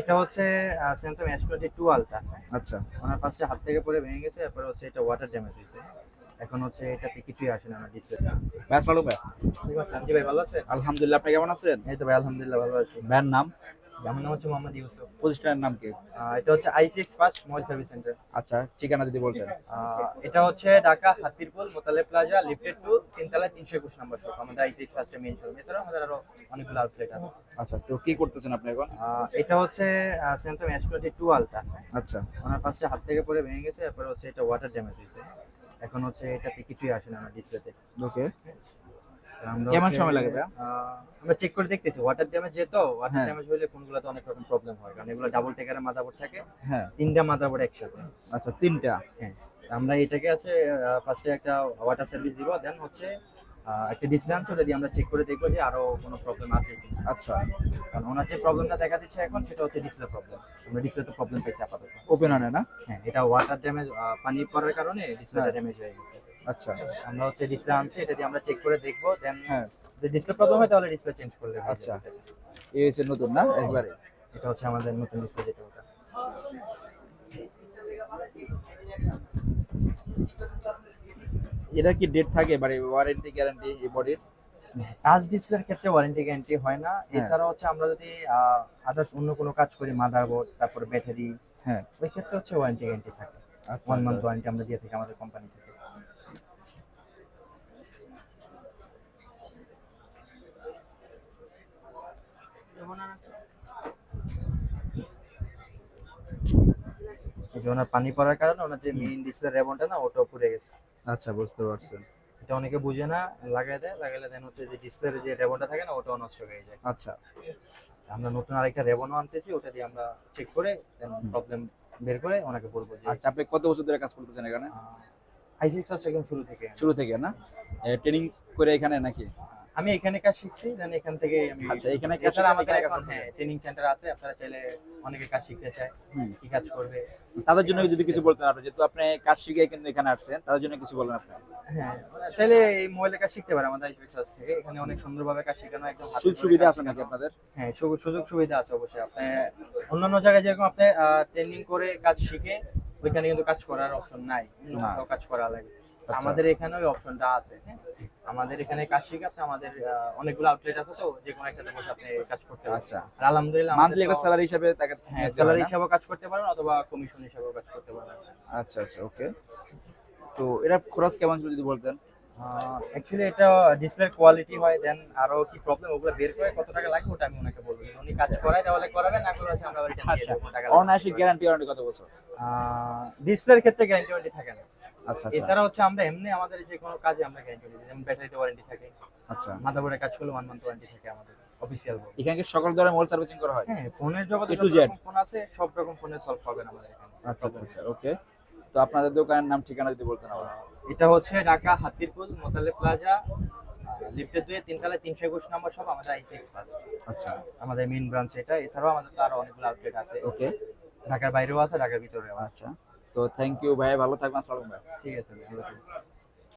এটা হচ্ছে Samsung S twenty two ultra আচ্ছা। ওনার ফার্স্টে হাত থেকে পরে ভেঙে গেছে তারপরে হচ্ছে এটা ওয়াটার ড্যামেজ হয়েছে। এখন হচ্ছে এটাতে কিছুই আসে না আমার ডিসপ্লেতে ভাই। আসসালাম ভাই সানজি ভাই ভালো আছেন? আলহামদুলিল্লাহ আপনি কেমন আছেন? এই তো ভাই আলহামদুলিল্লাহ ভালো আছি। ভাইয়ের নাম? আমার নাম হচ্ছে মোহাম্মদ ইউসুফ। প্রতিষ্ঠানের নাম কি? এটা হচ্ছে iFix first mobile service centre. আচ্ছা ঠিকানা যদি বলতেন। এটা হচ্ছে Dhaka Hatirpool Motaleb plaza lifted to তিনতলা তিনশো একুশ নম্বর শপ। আমাদের আইফিক্স ফার্স্টের মেইন শপ এছাড়াও আমাদের আরও অনেকগুলো আউটলেট আছে। আচ্ছা তো কি করতেছেন আপনি এখন? এটা হচ্ছে Samsung S twenty two ultra আচ্ছা। ওনার ফার্স্টে হাত থেকে পড়ে ভেঙে গেছে এরপরে হচ্ছে এটা ওয়াটার ড্যামেজ হয়েছে। এখন হচ্ছে এটাতে কিছুই আসে না আমার ডিসপ্লেতে ওকে আমরা কেমন সময় লাগে? আহ, আমরা চেক করে দেখতেছি। ওয়াটার ড্যামেজ যেহেতু ওয়াটার হ্যাঁ। ড্যামেজ হলে ফোনগুলোতে অনেক রকম প্রবলেম হয়। কারণ এগুলো ডাবল টেকারের মাদারবোর্ড থাকে হ্যাঁ। তিনটা মাদারবোর্ড একসাথে। আচ্ছা তিনটা? হ্যাঁ। আমরা এটাকে আছে ফার্স্টে একটা ওয়াটার সার্ভিস দিব দেন হচ্ছে একটা ডিসপ্লে আনছে ওটা আমরা চেক করে দেখব যে আরও কোনো প্রবলেম আছে আচ্ছা। কারণ ওনার যে প্রবলেমটা দেখা দিচ্ছে এখন সেটা হচ্ছে ডিসপ্লে প্রবলেম আমরা ডিসপ্লেতে প্রবলেম পেয়েছি আপাতত। ওপেন আনে না? হ্যাঁ এটা ওয়াটার ড্যামেজ পানি পড়ার কারণে ডিসপ্লেটা হ্যাঁ। ড্যামেজ হয়ে গেছে। আচ্ছা। আমরা হচ্ছে ডিসপ্লে আনছি এটা দিয়ে আমরা চেক করে দেখব দেন হ্যাঁ। যদি ডিসপ্লে প্রবলেম হয় তাহলে ডিসপ্লে চেঞ্জ করলে আচ্ছা। এই হচ্ছে নতুন না একবারে? এটা হচ্ছে আমাদের নতুন ডিসপ্লে যেটা ওটা। এটা কি ডেট থাকে? মানে ওয়ারেন্টি গ্যারান্টি এই বডির টাচ ডিসপ্লের ক্ষেত্রে ওয়ারেন্টি গ্যারান্টি হয় না। হ্যাঁ। এছাড়া হচ্ছে আমরা যদি আদার্স অন্য কোনো কাজ করি মাদারবোর্ড তারপরে ব্যাটারি হ্যাঁ। ওই ক্ষেত্রে হচ্ছে ওয়ারেন্টি গ্যারান্টি থাকে। One month. ওয়ারেন্টি আমরা দিয়ে থাকি আমাদের কোম্পানি থেকে। যে ওনার পানি পড়ার কারণে ওনার যে মেইন ডিসপ্লে রেবনটা না ওটা পুড়ে গেছে। আচ্ছা বুঝতে পারছেন এটা অনেকে বুঝে না লাগাই দেয় লাগাইলে দেন হচ্ছে যে ডিসপ্লের যে রেবনটা থাকে না ওটাও নষ্ট হয়ে যায়। আচ্ছা। আমরা নতুন আরেকটা রেবনও আনতেছি ওটা দিয়ে আমরা চেক করে প্রবলেম বের করে ওনাকে বলব যে আচ্ছা আপনি কত বছর ধরে কাজ করতেছেন এখানে? আইসি ফার্স্ট একদম শুরু থেকে। শুরু থেকে না? ট্রেনিং করে এখানে নাকি? আমি এখানে কাজ শিখছি দেন এখান থেকে আমি আচ্ছা, এখানে কাজ আমাদের এখানে হ্যাঁ ট্রেনিং সেন্টার আছে আপনারা চাইলে অনেকে কাজ শিখতে চায় কি কাজ করবে। তাদের জন্য যদি কিছু বলতেন আপনি যেহেতু আপনি কাজ শিখে কিন্তু এখানে আসছেন তাদের জন্য কিছু বলেন আপনি। হ্যাঁ চাইলে এই মোবাইলে কাজ শিখতে পারে আমাদের আইসি ফার্স্ট থেকে এখানে অনেক সুন্দরভাবে কাজ শেখানো একদম সুযোগ সুবিধা আছে নাকি আপনাদের? হ্যাঁ সুযোগ সুযোগ সুবিধা আছে অবশ্যই। আপনি অন্যান্য জায়গায় যেরকম আপনি ট্রেনিং করে কাজ শিখে ওইখানে কিন্তু কাজ করার অপশন নাই। কাজ করা লাগে। আমাদের এখানে ওই অপশনটা আছে হ্যাঁ? আমাদের এখানে কাজ শিখে আমাদের অনেকগুলো আউটলেট আছে তো যে কোনো একটাতে বসে আপনি কাজ করতে পারেন। আচ্ছা। আর আলহামদুলিল্লাহ মান্থলি একটা স্যালারি হিসাবে তাকে স্যালারি না? হিসাবেও কাজ করতে পারেন অথবা কমিশন হিসাবেও কাজ করতে পারেন। আচ্ছা আচ্ছা ওকে তো এটা খরচ কেমন ছিল যদি বলতেন? অ্যাকচুয়ালি এটা ডিসপ্লের কোয়ালিটি হয় দেন আরও কি প্রবলেম ওগুলো বের করে কত টাকা লাগবে ওটা আমি ওনাকে বলব। উনি কাজ করায় তাহলে করাবেন না করে আমরা দিয়ে আচ্ছা। টাকা অনায়াসিক গ্যারান্টি ওয়ারেন্টি কত বছর? ডিসপ্লের ক্ষেত্রে গ্যারান্টি ওয়ারেন্টি থাকে না। আচ্ছা আচ্ছা। এছাড়া হচ্ছে আমরা এমনি আমাদের যে কোনো কাজে আমরা গ্যারান্টি দিই যেমন ব্যাটারিতে ওয়ারেন্টি থাকে আচ্ছা। মাদারবোর্ডের কাজ করলে ওয়ান মান্থ ওয়ারেন্টি থাকে আমাদের অফিসিয়াল এখানে কি সকল ধরনের মোবাইল সার্ভিসিং করা হয়? হ্যাঁ ফোনের জগতে যত। রকম ফোন আছে সব রকম ফোনের সলভ পাবেন আমাদের এখানে। আচ্ছা আচ্ছা আচ্ছা ওকে তো আপনাদের দোকানের নাম ঠিকানা যদি বলতেন আবার। এটা হচ্ছে ঢাকা হাতিরপুল মোতালে প্লাজা লিফটের দুয়ে তিনতলা তিনশো একুশ নম্বর সব আমাদের আইফিক্স ফার্স্ট আচ্ছা। আমাদের মেইন ব্রাঞ্চ এটা এছাড়াও আমাদের তো আরও অনেকগুলো আউটলেট আছে। ওকে ঢাকার বাইরেও আছে ঢাকার ভিতরেও আচ্ছা। তো থ্যাংক ইউ ভাই ভালো থাকবেন আসসালামু ভাই ঠিক আছে ভাই।